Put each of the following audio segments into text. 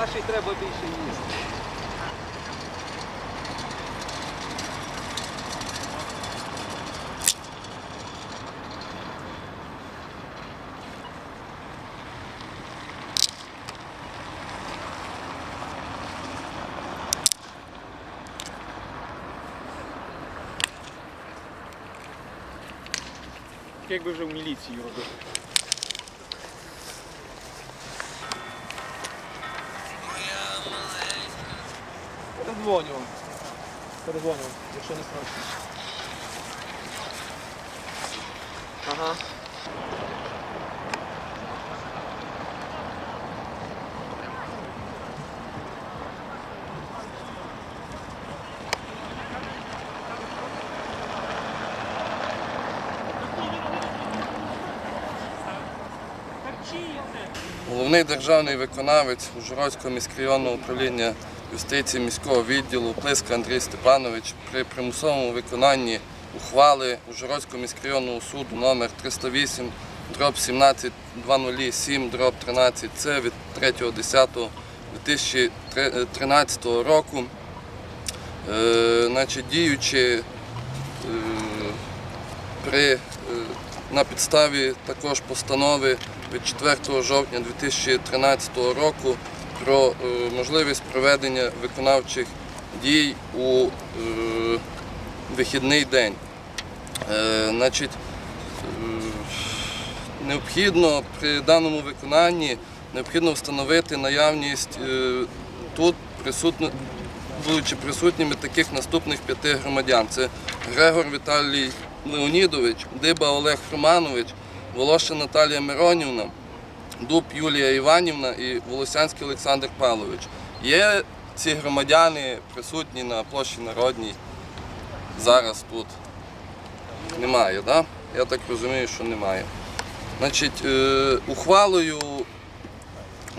Каші треба більше їсти. Якби вже в міліції робив. Передзвоню. Передзвоню, якщо не страшно. Ага. Головний державний виконавець Ужгородського міськрайонного управління юстиції міського відділу Плиска Андрій Степанович при примусовому виконанні ухвали Ужгородського міськрайонного суду номер 308 дроб 17207 дроб 13 С від 3.10.2013 року. Е, значить, діючи е, при, е, на підставі також постанови від 4 жовтня 2013 року про е, можливість проведення виконавчих дій у е, вихідний день. Е, Значить, необхідно при даному виконанні необхідно встановити наявність тут присутно, будучи присутніми таких наступних п'яти громадян. Це Грегор Віталій Леонідович, Диба Олег Романович, Волошин Наталія Миронівна, Дуб Юлія Іванівна і Волосянський Олександр Павлович. Є ці громадяни присутні на площі Народній зараз тут. Немає, так? Я так розумію, що немає. Значить, е, ухвалою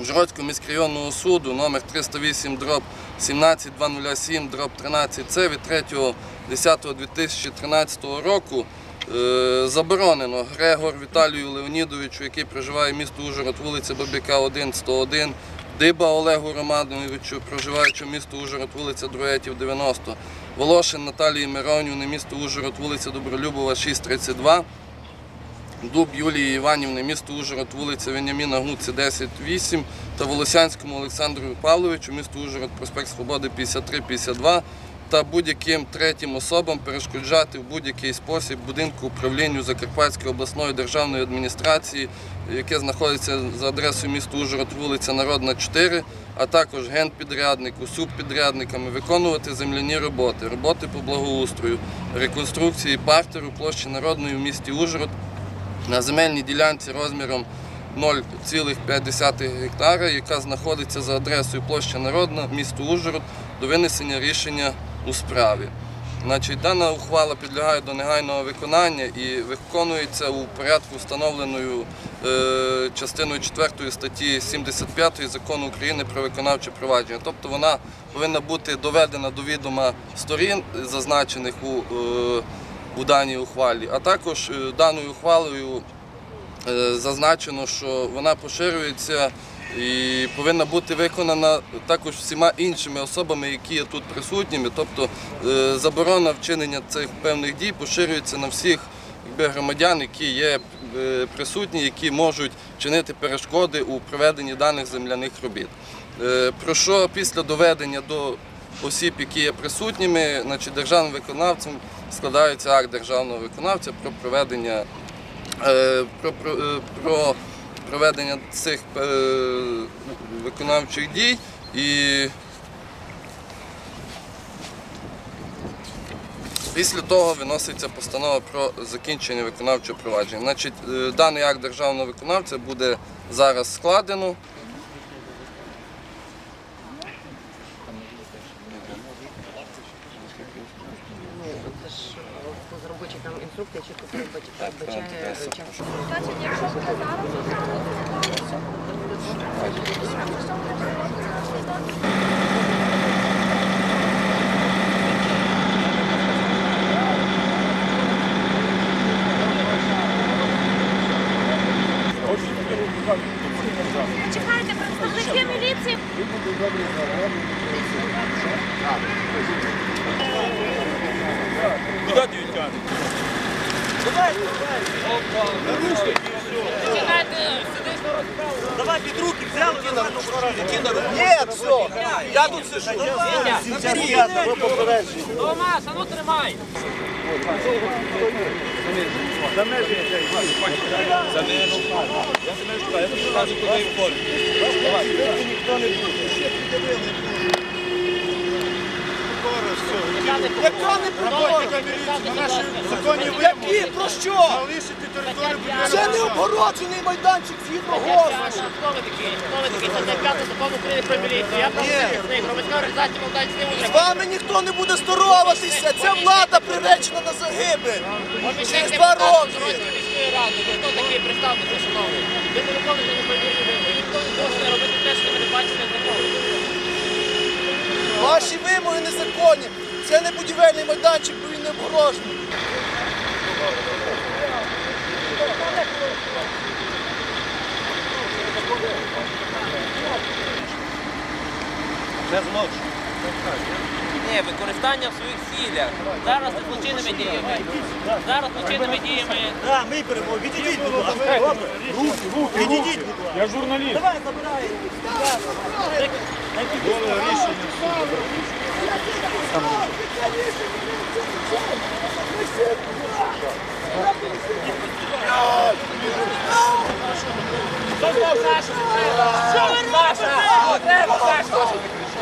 Ужгородського міськрайонного суду номер 308 дроб 17207 дроб 13 С від 3.10.2013 року е, заборонено Грегор Віталію Леонідовичу, який проживає в місто Ужгород, вулиця Бабіка 1, 101, Диба Олегу Романовичу, проживаючи в місто Ужгород, вулиця Друетів 90, Волошин Наталії Миронівни, місто Ужгород, вулиця Добролюбова 632, Дуб Юлії Іванівни, місто Ужгород, вулиця Веніаміна Гуці 10-8 та Волосянському Олександру Павловичу, місто Ужгород, проспект Свободи 53-52 та будь-яким третім особам перешкоджати в будь-який спосіб будинку управлінню Закарпатської обласної державної адміністрації, яке знаходиться за адресою міста Ужгород, вулиця Народна 4, а також генпідряднику, субпідрядниками виконувати земляні роботи, роботи по благоустрою, реконструкції партеру площі Народної в місті Ужгород на земельній ділянці розміром 0,5 гектара, яка знаходиться за адресою площа Народна, місто Ужгород, до винесення рішення у справі. Значить, дана ухвала підлягає до негайного виконання і виконується у порядку, встановленою е, частиною 4 статті 75 закону України про виконавче провадження. Тобто вона повинна бути доведена до відома сторін, зазначених у, е, у даній ухвалі, а також е, даною ухвалою е, зазначено, що вона поширюється і повинна бути виконана також всіма іншими особами, які є тут присутніми. Тобто е, заборона вчинення цих певних дій поширюється на всіх якби, громадян, які є е, присутні, які можуть чинити перешкоди у проведенні даних земляних робіт. Е, Про що після доведення до осіб, які є присутніми, значить, державним виконавцем складається акт державного виконавця про проведення про, про, про проведення цих е, виконавчих дій і після того виноситься постанова про закінчення виконавчого провадження. Значить, е, даний акт державного виконавця буде зараз складено. Це ж е, робочі там інструкції чітко передбачає передбачає час. Значить, якщо буде зараз, Чекайте, представники міліції. Куди ти тягнеш? Давай під руки взяли, Ні, все, я тут сижу. Томас, а ну тримай. Яка не приборка? Які? Про що? Це не обгороджений майданчик згідно ГОСТу. Хто ви такі? Хто ви такі? Це не п'ятий закон України про міліцію. Я представник них, громадська організація Молдавський З вами ніхто не буде здороватися. Ця влада приречена на загибель. Через два роки. Дорозької міської ради. Ви хто такий? Представтеся, шановний. Ви не виконуєте неправильні вимоги. Ніхто не може робити те, що ви не бачите закону. Ваші вимоги незаконні. Це не будівельний майданчик, бо він не обгорожений. Ні, використання в своїх цілях. Зараз це злочинними діями. Зараз злочинними діями. Да, ми беремо. Відійдіть, будь ласка. Добре. Руки, руки, Відійдіть, будь ласка. Я журналіст. Давай, забирай.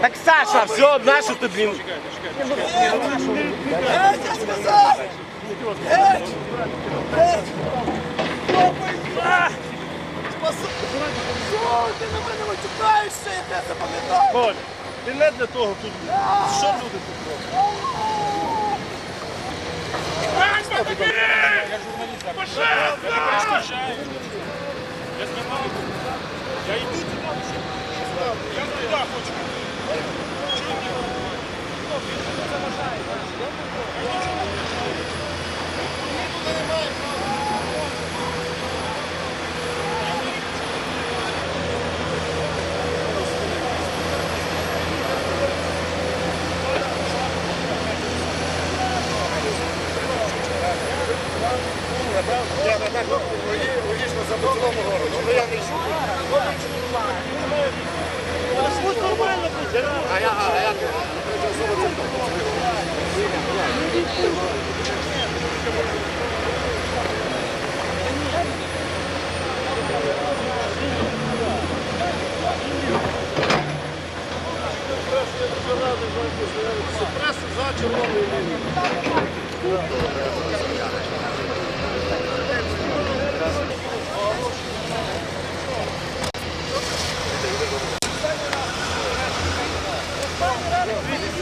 Так Саша, все, нащо ти, блін? Геть, я сказав! Геть! Геть! Ти на мене матюкаєшся, я тебе запам'ятаю! Коль, ти не для того тут. Що люди тут роблять? Я йду туди. Я туди хочу. Я не так логічно запитував городу, але я не чую. А я, а я, тимчасово це.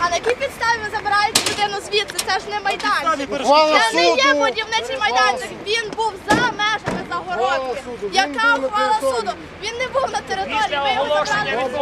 А на якій підставі ви забираєте людину звідси? Це ж не майданчик. Це не є будівничий майданчик. Він був за межами загородки. Яка ухвала суду? Він не був на території. Ви його забрали звідси.